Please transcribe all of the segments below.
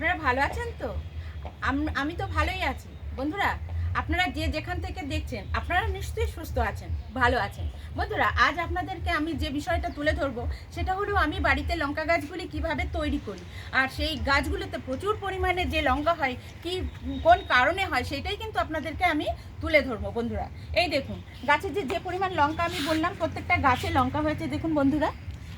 আপনারা ভালো আছেন তো? আমি তো ভালোই আছি। বন্ধুরা, আপনারা যে যেখান থেকে দেখছেন, আপনারা নিশ্চয়ই সুস্থ আছেন, ভালো আছেন। বন্ধুরা, আজ আপনাদেরকে আমি যে বিষয়টা তুলে ধরবো, সেটা হলো আমি বাড়িতে লঙ্কা গাছগুলি কীভাবে তৈরি করি। আর সেই গাছগুলোতে প্রচুর পরিমাণে যে লঙ্কা হয়, কি, কোন কারণে হয়, সেটাই কিন্তু আপনাদেরকে আমি তুলে ধরবো, বন্ধুরা। এই দেখুন গাছের যে যে পরিমাণ লঙ্কা আমি বললাম, প্রত্যেকটা গাছে লঙ্কা হয়েছে, দেখুন বন্ধুরা।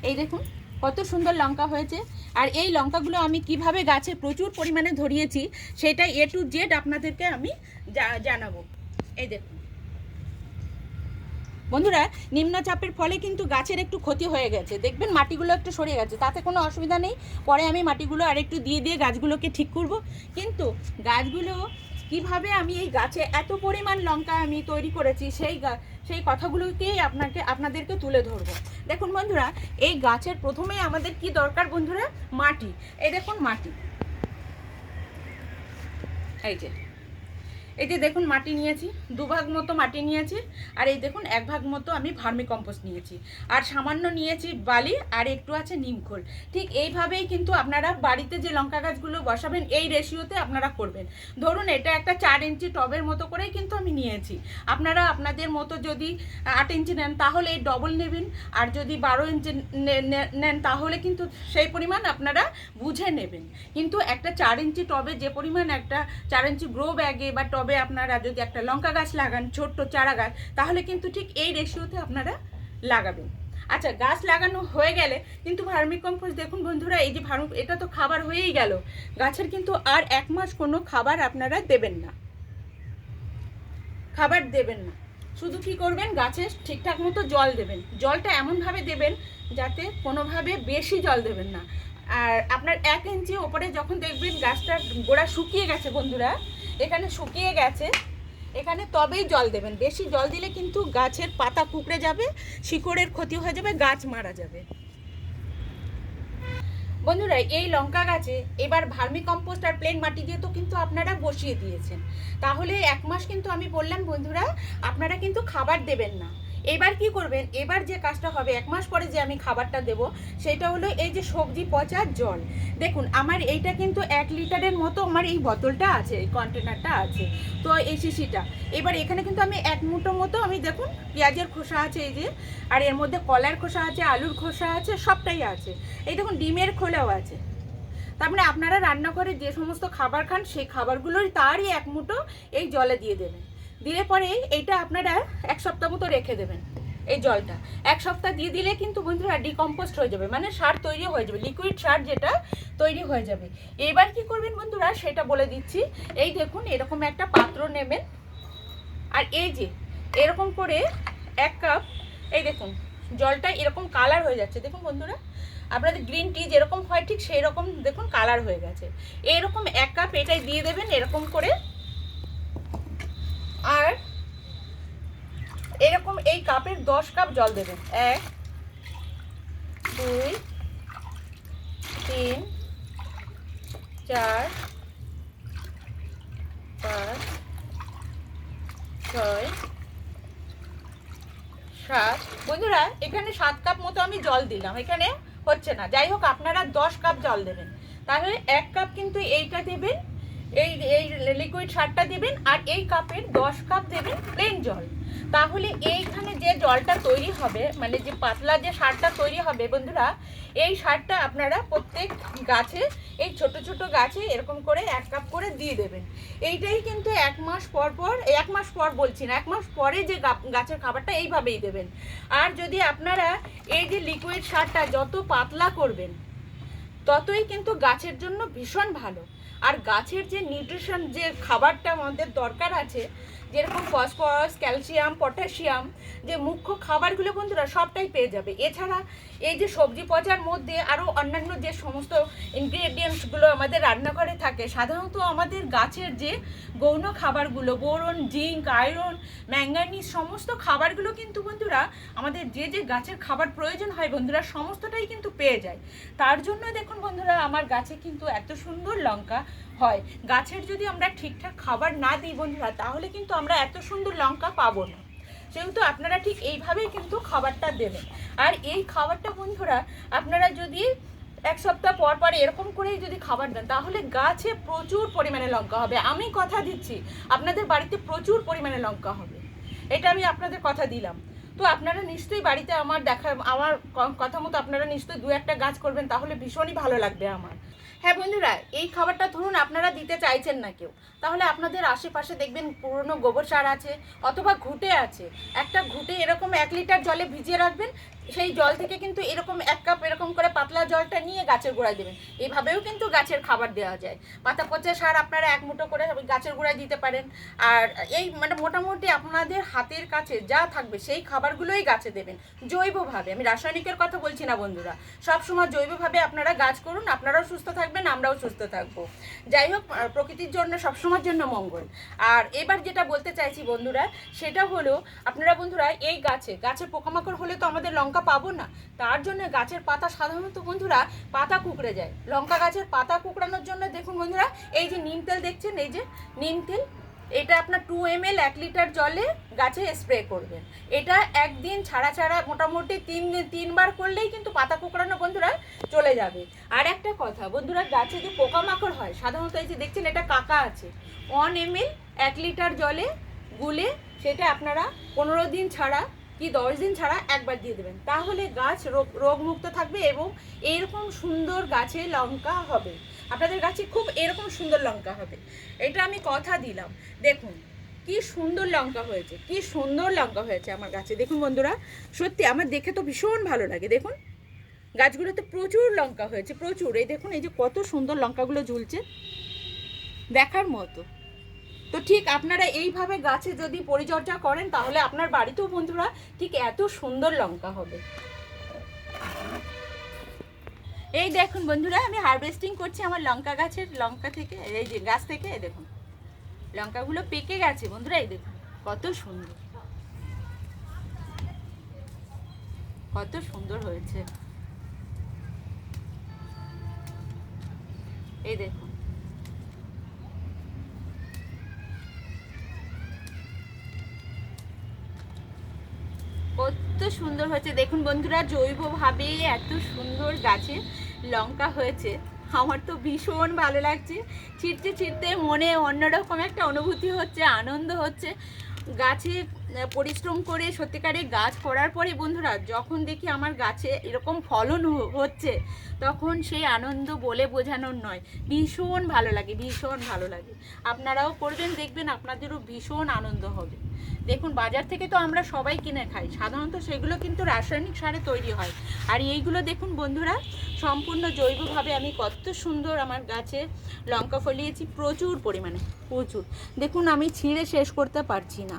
এই দেখুন কত সুন্দর লঙ্কা হয়েছে। আর এই লঙ্কাগুলো আমি কীভাবে গাছে প্রচুর পরিমাণে ধরিয়েছি, সেটা এ টু জেড আপনাদেরকে আমি জানাব। এই দেখুন। বন্ধুরা, নিম্নচাপের ফলে কিন্তু গাছের একটু ক্ষতি হয়ে গেছে। দেখবেন মাটিগুলো একটু সরে গেছে, তাতে কোনো অসুবিধা নেই। পরে আমি মাটিগুলো আরেকটু দিয়ে দিয়ে গাছগুলোকে ঠিক করব। কিন্তু গাছগুলো কীভাবে আমি এই গাছে এত পরিমাণ লঙ্কা আমি তৈরি করেছি সেই সেই কথাগুলোকেই আপনাকে, আপনাদেরকে তুলে ধরবো। দেখুন বন্ধুরা, এই গাছের প্রথমেই আমাদের কি দরকার বন্ধুরা? মাটি। এই দেখুন মাটি। এই যে এই যে দেখুন মাটি নিয়েছি দুভাগ মতো মাটি নিয়েছি, আর এই দেখুন এক ভাগ মতো আমি ভার্মি কম্পোস্ট নিয়েছি। আর সামান্য নিয়েছি বালি, আর একটু আছে নিমখোল ঠিক এইভাবেই কিন্তু আপনারা বাড়িতে যে লঙ্কা গাছগুলো বসাবেন, এই রেশিওতে আপনারা করবেন। ধরুন এটা একটা চার ইঞ্চি টবের মতো করেই কিন্তু আমি নিয়েছি। আপনারা আপনাদের মতো যদি আট ইঞ্চি নেন, তাহলে এই ডবল নেবেন। আর যদি বারো ইঞ্চি নেন, তাহলে কিন্তু সেই পরিমাণ আপনারা বুঝে নেবেন। কিন্তু একটা চার ইঞ্চি টবে যে পরিমাণ একটা চার ইঞ্চি গ্রো ব্যাগে বা আপনারা যদি একটা লঙ্কা গাছ লাগান, ছোট্ট চারা গাছ, তাহলে কিন্তু ঠিক এই রেশিওতে আপনারা লাগাবেন। আচ্ছা গাছ লাগানো হয়ে গেলে কিন্তু ভার্মি কম্পোস্ট, দেখুন বন্ধুরা, এই যে ভার্মি, এটা তো খাবার হয়েই গেল। গাছের কিন্তু আর এক মাস কোনো খাবার আপনারা দেবেন না। খাবার দেবেন না। শুধু কি করবেন? গাছে ঠিকঠাক মতো জল দেবেন। জলটা এমনভাবে দেবেন যাতে কোনোভাবে বেশি জল দেবেন না। আর আপনার এক ইঞ্চি ওপরে যখন দেখবেন গাছটার গোড়া শুকিয়ে গেছে বন্ধুরা এখানে শুকিয়ে গেছে। এখানে তবেই জল দেবেন। বেশি জল দিলে কিন্তু গাছের পাতা কুকড়ে যাবে, শিকড়ের ক্ষতি হয়ে যাবে, গাছ মারা যাবে। বন্ধুরা, এই লঙ্কা গাছে এবার ভার্মি কম্পোস্ট আর প্লেন মাটি দিয়ে তো কিন্তু আপনারা বসিয়ে দিয়েছেন। তাহলে এক মাস কিন্তু আমি বললাম, বন্ধুরা, আপনারা কিন্তু খাবার দেবেন না। এবার কি করবেন? এবার যে কাজটা হবে, এক মাস পরে যে আমি খাবারটা দেব, সেটা হলো এই যে সবজি পচার জল। দেখুন, আমার এইটা কিন্তু এক লিটারের মতো আমার এই বোতলটা আছে, এই কন্টেনারটা আছে, তো এই শিশিটা। এবার এখানে কিন্তু আমি এক মুঠো মতো আমি দেখুন, পেঁয়াজের খোসা আছে এই যে, আর এর মধ্যে কলার খোসা আছে, আলুর খোসা আছে, সবটাই আছে। এই দেখুন, ডিমের খোলাও আছে। তার মানে আপনারা রান্নাঘরে যে সমস্ত খাবার খান, সেই খাবারগুলোর তারই এক মুঠো এই জলে দিয়ে দেবেন। দিয়ে পরে এইটা আপনারা এক সপ্তাহ মতো রেখে দেবেন, এই জলটা। এক সপ্তাহ দিয়ে দিলে কিন্তু বন্ধুরা ডিকম্পোস্ট হয়ে যাবে মানে সার তৈরি হয়ে যাবে লিকুইড সার যেটা তৈরি হয়ে যাবে। এবার কি করবেন বন্ধুরা, সেটা বলে দিচ্ছি। এই দেখুন, এরকম একটা পাত্র নেবেন। আর এই যে, এরকম করে এক কাপ, এই দেখুন, জলটা এরকম কালার হয়ে যাচ্ছে। দেখুন বন্ধুরা, আপনাদের গ্রিন টি যেরকম হয় ঠিক সেই রকম দেখুন কালার হয়ে গেছে। এরকম এক কাপ এটাই দিয়ে দেবেন, এরকম করে আর এরকম এই কাপের দশ কাপ জল দেবেন। এক, দুই, তিন, চার, পাঁচ, ছয়, সাত। বন্ধুরা, এখানে সাত কাপ মতো আমি জল দিলাম। এখানে হচ্ছে না। যাই হোক, আপনারা দশ কাপ জল দেবেন। তাহলে এক কাপ কিন্তু এইটা দেবেন এই এই লিকুইড সারটা দেবেন আর এই কাপের দশ কাপ দেবেন প্লেন জল। তাহলে এইখানে যে জলটা তৈরি হবে মানে যে পাতলা যে সারটা তৈরি হবে বন্ধুরা, এই সারটা আপনারা প্রত্যেক গাছে, এই ছোট ছোট গাছে এরকম করে এক কাপ করে দিয়ে দেবেন। এইটাই কিন্তু এক মাস পর পর, এক মাস পর বলছি না, এক মাস পরে যে গাছের খাবারটা এইভাবেই দেবেন। আর যদি আপনারা এই যে লিকুইড সারটা যত পাতলা করবেন ততই কিন্তু গাছের জন্য ভীষণ ভালো। আর গাছের যে নিউট্রিশন যে খাবারটা আমাদের দরকার আছে যেরকম ফসফরাস, ক্যালসিয়াম, পটাশিয়াম, যে মুখ্য খাবারগুলো বন্ধুরা সবটাই পেয়ে যাবে। এছাড়া এই যে সবজি পচার মধ্যে আরও অন্যান্য যে সমস্ত ইনগ্রেডিয়েন্টসগুলো আমাদের রান্নাঘরে থাকে, সাধারণত আমাদের গাছের যে গৌণ খাবারগুলো, বোরন, জিঙ্ক, আয়রন, ম্যাঙ্গানিজ সমস্ত খাবারগুলো কিন্তু বন্ধুরা আমাদের যে যে গাছের খাবার প্রয়োজন হয় বন্ধুরা সমস্তটাই কিন্তু পেয়ে যায়। তার জন্য দেখুন বন্ধুরা, আমার গাছে কিন্তু এত সুন্দর লঙ্কা হয়। গাছের যদি আমরা ঠিকঠাক খাবার না দিই বন্ধুরা, তাহলে কিন্তু আমরা এত সুন্দর লঙ্কা পাবো না। সেহেতু আপনারা ঠিক এইভাবেই কিন্তু খাবারটা দেবেন। আর এই খাবারটা বন্ধুরা, আপনারা যদি এক সপ্তাহ পর পর এরকম করেই যদি খাবার দেন, তাহলে গাছে প্রচুর পরিমাণে লঙ্কা হবে। আমি কথা দিচ্ছি, আপনাদের বাড়িতে প্রচুর পরিমাণে লঙ্কা হবে। এটা আমি আপনাদের কথা দিলাম। তো আপনারা নিশ্চয়ই বাড়িতে আমার দেখা, আমার কথা মতো আপনারা নিশ্চয়ই দু একটা গাছ করবেন, তাহলে ভীষণই ভালো লাগবে আমার। হ্যাঁ বন্ধুরা, এই খাবারটা ধরুন আপনারা দিতে চাইছেন না কেউ। তাহলে আপনাদের আশেপাশে দেখবেন পুরনো গোবর সার আছে অথবা ঘুটে আছে। একটা ঘুটে এরকম এক লিটার জলে ভিজিয়ে রাখবেন সেই জল থেকে কিন্তু এরকম এক কাপ এরকম করে পাতলা জলটা নিয়ে গাছের গোড়ায় দেবেন। এইভাবেও কিন্তু গাছের খাবার দেওয়া যায়। পাতা পচা সার আপনারা এক মুঠো করে গাছের গোড়ায় দিতে পারেন। আর এই মানে মোটামুটি আপনাদের হাতের কাছে যা থাকবে সেই খাবারগুলোই গাছে দেবেন। জৈবভাবে, আমি রাসায়নিকের কথা বলছি না বন্ধুরা। সবসময় জৈবভাবে আপনারা গাছ করুন, আপনারাও সুস্থ থাকবেন, আমরাও সুস্থ থাকব। যাই হোক প্রকৃতির জন্য সবসময়ের জন্য মঙ্গল। আর এবার যেটা বলতে চাইছি বন্ধুরা, সেটা হলো, আপনারা বন্ধুরা, এই গাছে গাছে পোকামাকড় হলে তো আমাদের লঙ্কা পাবো না, তার জন্য গাছের পাতা সাধারণত বন্ধুরা পাতা কুকড়ে যায়। লঙ্কা গাছের পাতা কুকড়ানোর জন্য দেখুন বন্ধুরা, এই যে নিম তেল দেখছেন, এই যে নিম তেল, এটা আপনার টু এম এল এক লিটার জলে গাছে স্প্রে করবেন। এটা একদিন ছাড়া ছাড়া মোটামুটি তিন তিনবার করলেই কিন্তু পাতা কুকড়ানো বন্ধুরা চলে যাবে। আর একটা কথা, বন্ধুরা, গাছে যে পোকামাকড় হয়, সাধারণত এই যে দেখছেন, এটা কাকা আছে। ওয়ান এম এল এক লিটার জলে গুলে সেটা আপনারা পনেরো দিন ছাড়া কি দশ দিন ছাড়া একবার দিয়ে দেবেন। তাহলে গাছ রোগ, রোগমুক্ত থাকবে এবং এরকম সুন্দর গাছে লঙ্কা হবে। আপনাদের গাছে খুব এরকম সুন্দর লঙ্কা হবে। এটা আমি কথা দিলাম। দেখুন, কি সুন্দর লঙ্কা হয়েছে, কি সুন্দর লঙ্কা হয়েছে আমার গাছে। দেখুন বন্ধুরা, সত্যি আমার দেখে তো ভীষণ ভালো লাগে। দেখুন, গাছগুলোতে প্রচুর লঙ্কা হয়েছে, প্রচুর। এই দেখুন, এই যে কত সুন্দর লঙ্কাগুলো ঝুলছে, দেখার মতো। তো ঠিক আপনারা এইভাবে গাছে যদি পরিচর্যা করেন, তাহলে আপনার বাড়িতেও বন্ধুরা ঠিক এত সুন্দর লঙ্কা হবে। এই দেখুন বন্ধুরা, আমি হারভেস্টিং করছি আমার লঙ্কা গাছের, লঙ্কা থেকে, এই যে গাছ থেকে, এই দেখুন। লঙ্কাগুলো পেকে গেছে বন্ধুরা, এই দেখুন, কত সুন্দর। কত সুন্দর হয়েছে। এই দেখুন। কত সুন্দর হয়েছে। দেখুন বন্ধুরা, জৈবভাবে এত সুন্দর গাছে লঙ্কা হয়েছে। আমার তো ভীষণ ভালো লাগছে। ছিটতে ছিটতে মনে অন্যরকম একটা অনুভূতি হচ্ছে, আনন্দ হচ্ছে। গাছে পরিশ্রম করে সত্যিকারে গাছ করার পরে বন্ধুরা, যখন দেখি আমার গাছে এরকম ফলন হচ্ছে তখন সেই আনন্দ বলে বোঝানোর নয়। ভীষণ ভালো লাগে, ভীষণ ভালো লাগে। আপনারাও করবেন, দেখবেন আপনাদেরও ভীষণ আনন্দ হবে। দেখুন, বাজার থেকে তো আমরা সবাই কিনে খাই। সাধারণত সেগুলো কিন্তু রাসায়নিক সারে তৈরি হয়। আর এইগুলো দেখুন বন্ধুরা, সম্পূর্ণ জৈবভাবে আমি কত সুন্দর আমার গাছে লঙ্কা ফলিয়েছি, প্রচুর পরিমাণে, প্রচুর। দেখুন, আমি ছিঁড়ে শেষ করতে পারছি না।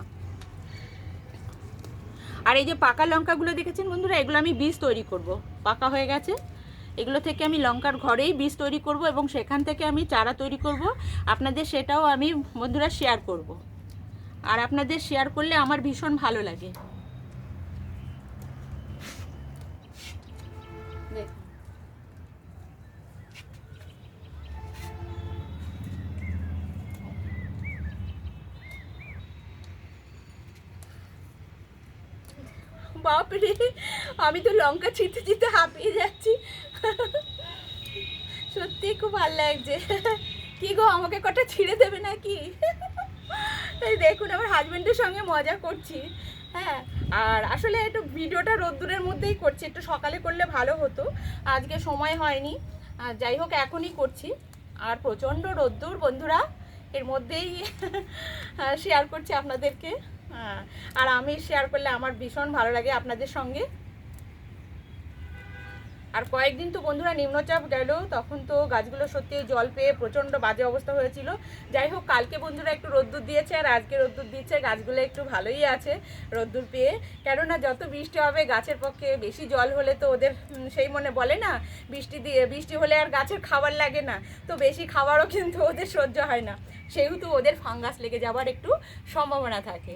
আর এই যে পাকা লঙ্কাগুলো দেখেছেন বন্ধুরা, এগুলো আমি বীজ তৈরি করব। পাকা হয়ে গেছে। এগুলো থেকে আমি লঙ্কার ঘরেই বীজ তৈরি করব এবং সেখান থেকে আমি চারা তৈরি করব। আপনাদের সেটাও আমি বন্ধুরা শেয়ার করব। আর আপনাদের শেয়ার করলে আমার ভীষণ ভালো লাগে। বাপরে, আমি তো লঙ্কা ছিটতে ছিটতে হাঁপিয়ে যাচ্ছি। সত্যি খুব ভালো লাগছে। কি গো আমাকে কটা ছিঁড়ে দেবে নাকি? এই দেখুন আমার হাজবেন্ডের সঙ্গে মজা করছি। হ্যাঁ আর আসলে একটু ভিডিওটা রোদ্দুরের মধ্যেই করছি একটু সকালে করলে ভালো হতো। আজকে সময় হয়নি। আর যাই হোক এখনই করছি। আর প্রচণ্ড রোদ্দুর বন্ধুরা। এর মধ্যেই শেয়ার করছি আপনাদেরকে। হ্যাঁ, আর আমি শেয়ার করলে আমার ভীষণ ভালো লাগে আপনাদের সঙ্গে। আর কয়েকদিন তো বন্ধুরা নিম্নচাপ গেল, তখন তো গাছগুলো সত্যি জল পেয়ে প্রচণ্ড বাজে অবস্থা হয়েছিল। যাই হোক, কালকে বন্ধুরা একটু রোদ্দুর দিয়েছে আর আজকে রোদ্দুর দিচ্ছে, গাছগুলো একটু ভালোই আছে রোদ্দুর পেয়ে। কেননা যত বৃষ্টি হবে গাছের পক্ষে বেশি জল হলে তো ওদের সেই মনে বলে না, বৃষ্টি দিয়ে, বৃষ্টি হলে আর গাছের খাবার লাগে না। তো বেশি খাবারও কিন্তু ওদের সহ্য হয় না। সেহেতু ওদের ফাঙ্গাস লেগে যাওয়ার একটু সম্ভাবনা থাকে।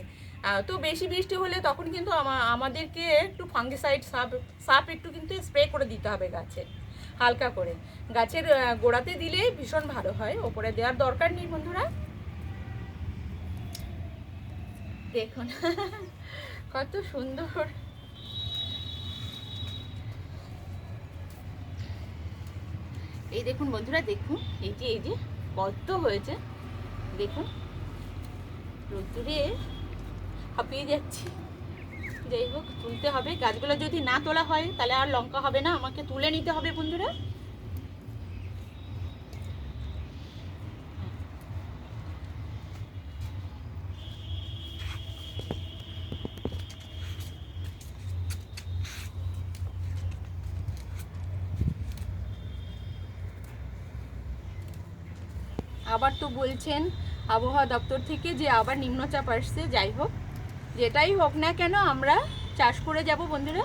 তো বেশি বৃষ্টি হলে তখন কিন্তু আমাদেরকে একটু ফাঙ্গিসাইড সাপ সাপ একটু কিন্তু স্প্রে করে দিতে হবে গাছে, হালকা করে। গাছের গোড়াতে দিলে ভীষণ ভালো হয়, ওপরে দেওয়ার দরকার নেই বন্ধুরা। দেখুন, কত সুন্দর। এই দেখুন বন্ধুরা, দেখুন, এই যে এই যে কত হয়েছে। দেখুন, রোদ্দুরে হাঁপিয়ে যাচ্ছি। যাই হোক, তুলতে হবে। গাছগুলো যদি না তোলা হয়, তাহলে আর লঙ্কা হবে না। আমাকে তুলে নিতে হবে, বন্ধুরা। আবার তো বলছেন আবহাওয়া দপ্তর থেকে যে আবার নিম্নচাপ আসছে। যাই হোক যেটাই হোক না কেন আমরা চাষ করে যাব বন্ধুরা।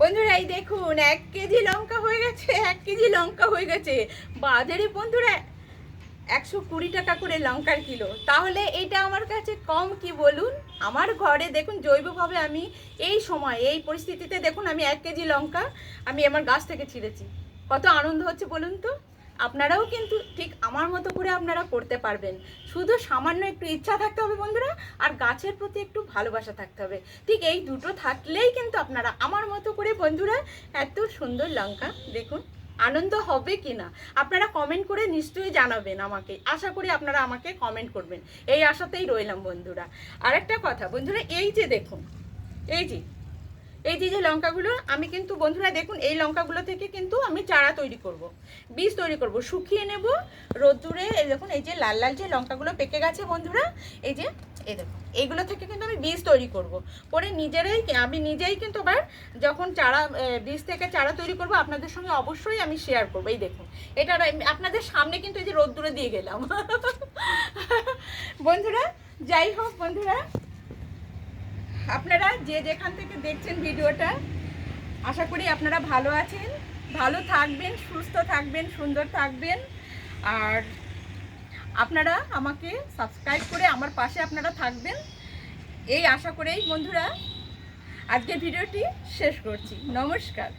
বন্ধুরা, এই দেখুন, এক কেজি লঙ্কা হয়ে গেছে, এক কেজি লঙ্কা হয়ে গেছে। বাজারে বন্ধুরা, একশো কুড়ি টাকা করে লঙ্কার কিলো। তাহলে এটা আমার কাছে কম কি বলুন? আমার ঘরে দেখুন, জৈবভাবে আমি এই সময়, এই পরিস্থিতিতে দেখুন, আমি এক কেজি লঙ্কা আমি আমার গাছ থেকে ছিঁড়েছি। কত আনন্দ হচ্ছে বলুন তো? আপনারাও কিন্তু ঠিক আমার মতো করে আপনারা করতে পারবেন। শুধু সামান্য একটু ইচ্ছা থাকতে হবে বন্ধুরা, আর গাছের প্রতি একটু ভালোবাসা থাকতে হবে। ঠিক এই দুটো থাকলেই কিন্তু আপনারা আমার মতো করে বন্ধুরা এত সুন্দর লঙ্কা, দেখুন, আনন্দ হবে কি না আপনারা কমেন্ট করে নিশ্চয়ই জানাবেন আমাকে। আশা করি আপনারা আমাকে কমেন্ট করবেন। এই আশাতেই রইলাম বন্ধুরা। আর একটা কথা, বন্ধুরা, এই যে দেখুন, এই যে এই যে যে লঙ্কাগুলো, আমি কিন্তু বন্ধুরা দেখুন, এই লঙ্কাগুলো থেকে কিন্তু আমি চারা তৈরি করব। বীজ তৈরি করব শুকিয়ে নেব, রোদ্দুরে, এই দেখুন, এই যে লাল লাল যে লঙ্কাগুলো পেকে গেছে বন্ধুরা, এই যে, এই দেখুন, এইগুলো থেকে কিন্তু আমি বীজ তৈরি করব। করে নিজেরাই আমি নিজেই কিন্তু আবার যখন চারা বীজ থেকে চারা তৈরি করব, আপনাদের সঙ্গে অবশ্যই আমি শেয়ার করব এই দেখুন, এটা আপনাদের সামনে কিন্তু এই যে রোদ্দুরে দিয়ে গেলাম বন্ধুরা, যাই হোক বন্ধুরা আপনারা যে যেখান থেকে দেখছেন ভিডিওটা, আশা করি আপনারা ভালো আছেন। ভালো থাকবেন, সুস্থ থাকবেন, সুন্দর থাকবেন। আর আপনারা আমাকে সাবস্ক্রাইব করে আমার পাশে আপনারা থাকবেন। এই আশা করেই বন্ধুরা, আজকের ভিডিওটি শেষ করছি। নমস্কার।